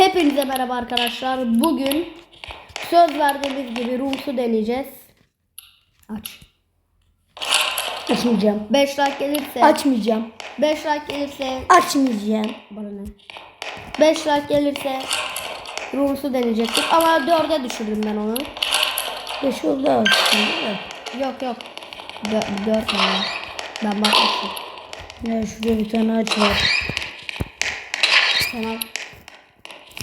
Hepinize merhaba arkadaşlar. Bugün söz verdiğimiz gibi Rums'u deneyeceğiz. Aç. Açmayacağım. 5 like gelirse Açmayacağım. 5 like gelirse Açmayacağım. bana ne? 5 like gelirse Rums'u deneyecektik ama 4'e düşürdüm ben onu. Beş oldu aslında. Yok yok. 4 tane. Ben bakmıştım. Ya şurada bir tane aç var. Tamam.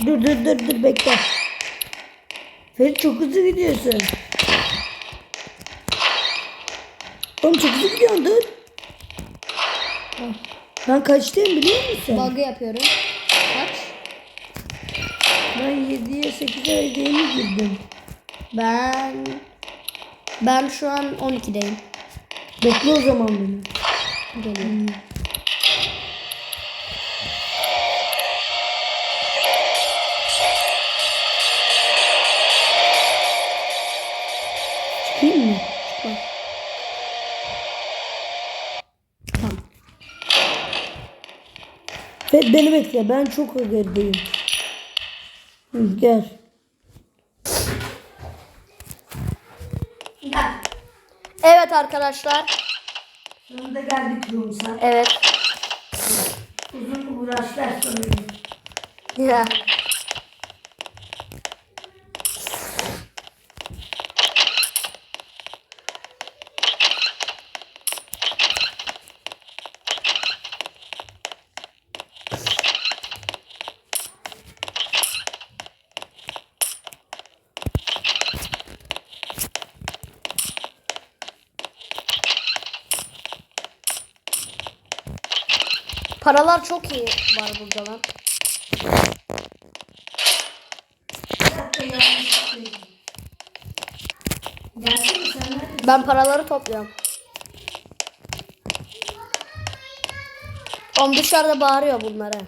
Dur dur dur dur bekle. Ferit çok hızlı gidiyorsun. Oğlum çok hızlı gidiyorsun dur. Ben kaçtayım biliyor musun? Bug'ı yapıyorum. Kaç? Ben 7'ye 8'e yeni girdim. Ben ben şu an 12'deyim. Bekle o zaman beni. Geliyorum. Çıkayım beni bekle ben çok gerideyim. Gel. Evet arkadaşlar. Sonunda geldik Rums'a. Evet. Uzun uğraşlar sonucu. Ya. Paralar çok iyi var burada lan. Ben paraları topluyorum. Oğlum dışarıda bağırıyor bunlara.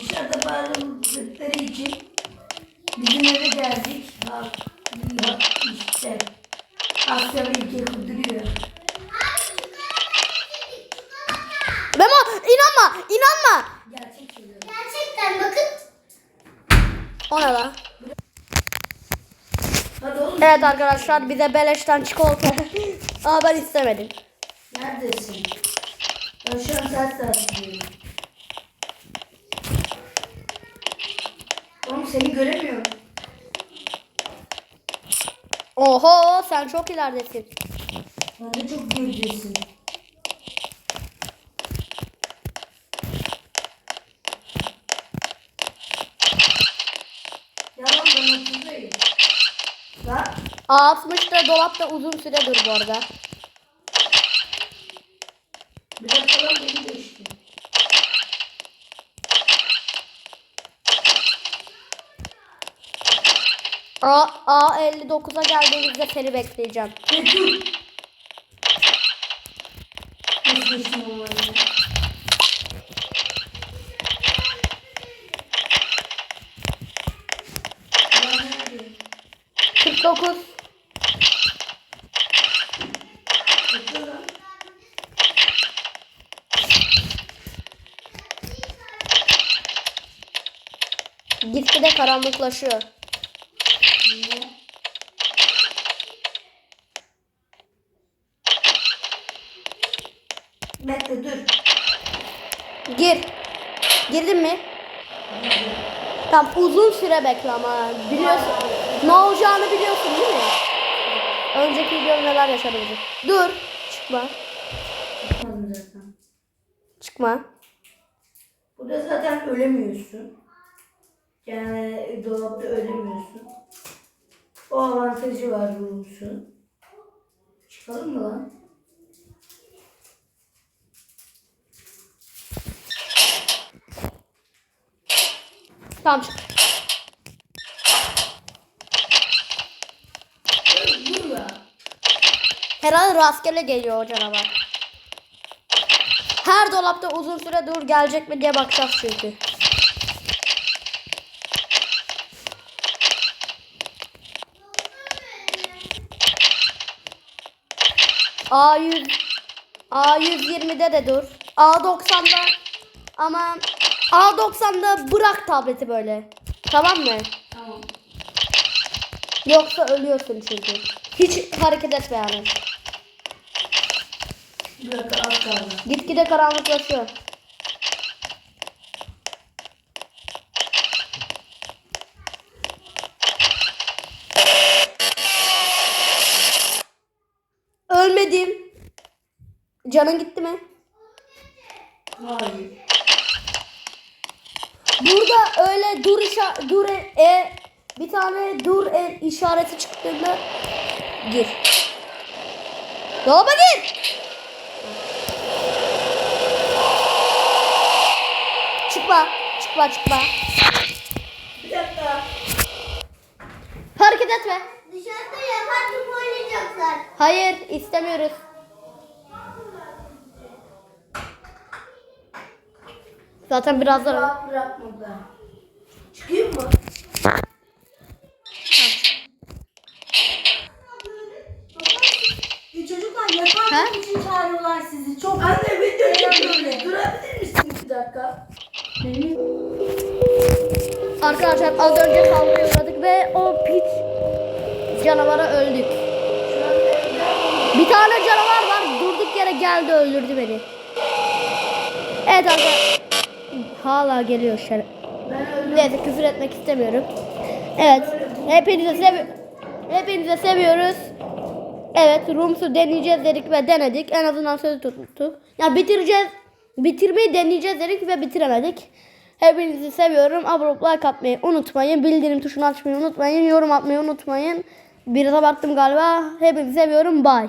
Dışarıda bağırdıkları için bizim eve geldik. Ha, ha, işte Asya ülke kurduruyor. İnanma inanma. Gerçek. Gerçekten bakın. O ne lan? Evet arkadaşlar bize beleşten çikolata. Ama ben istemedim. neredesin? Ben şu an ters ters gidiyorum. Oğlum seni göremiyorum. Oho sen çok ileridesin. Sen de çok geridesin. Yalan ben oturdayım. Bak. A60'da dolapta uzun süre dur bu arada. Bir dakika lan beni geçti. A A59'a geldiğinizde seni bekleyeceğim. Geçtim o gitgide karanlıklaşıyor. Bekle dur. Gir. Girdin mi? Tam uzun süre bekle ama biliyorsun. Ne olacağını biliyorsun değil mi? Önceki videoda neler yaşadığımızı. Dur. Çıkma. Çıkma. Burada zaten ölemiyorsun. Yani dolapta ölemiyorsun. O avantajı var Rums'un. Çıkalım mı lan? Tamam çık. Herhalde rastgele geliyor o canavar. Her dolapta uzun süre dur gelecek mi diye bakacağız çünkü. A100 A120'de de dur. A90'da ama A90'da bırak tableti böyle. Tamam mı? Tamam. Yoksa ölüyorsun çünkü. Hiç hareket etme yani. Bir dakika az kaldı. Gitgide karanlıklaşıyor. Ölmedim. Canın gitti mi? Hayır. Burada öyle dur işa dur e, e, bir tane dur e, işareti çıktığında gir. Dolaba gir. Çıkma. Çıkma çıkma. Bir dakika. Hareket etme. Hayır istemiyoruz. Zaten birazdan Rahat bırakmadı. Çıkayım mı? E çocuklar yakan Ha? için çağırıyorlar sizi. Çok Anne video çekiyorum. Durabilir misin bir dakika? Arkadaşlar az önce kavga uğradık ve o piç canavara öldük. Bir tane canavar var durduk yere geldi öldürdü beni. Evet arkadaşlar. Hala geliyor şer. Neyse küfür etmek istemiyorum. Evet. Hepinizi sevi Hepinizi seviyoruz. Evet Rums'u deneyeceğiz dedik ve denedik. En azından sözü tuttuk. Ya bitireceğiz. Bitirmeyi deneyeceğiz dedik ve bitiremedik. Hepinizi seviyorum. Abone like atmayı unutmayın. Bildirim tuşunu açmayı unutmayın. Yorum atmayı unutmayın. Biraz abarttım galiba. Hepinizi seviyorum. Bye.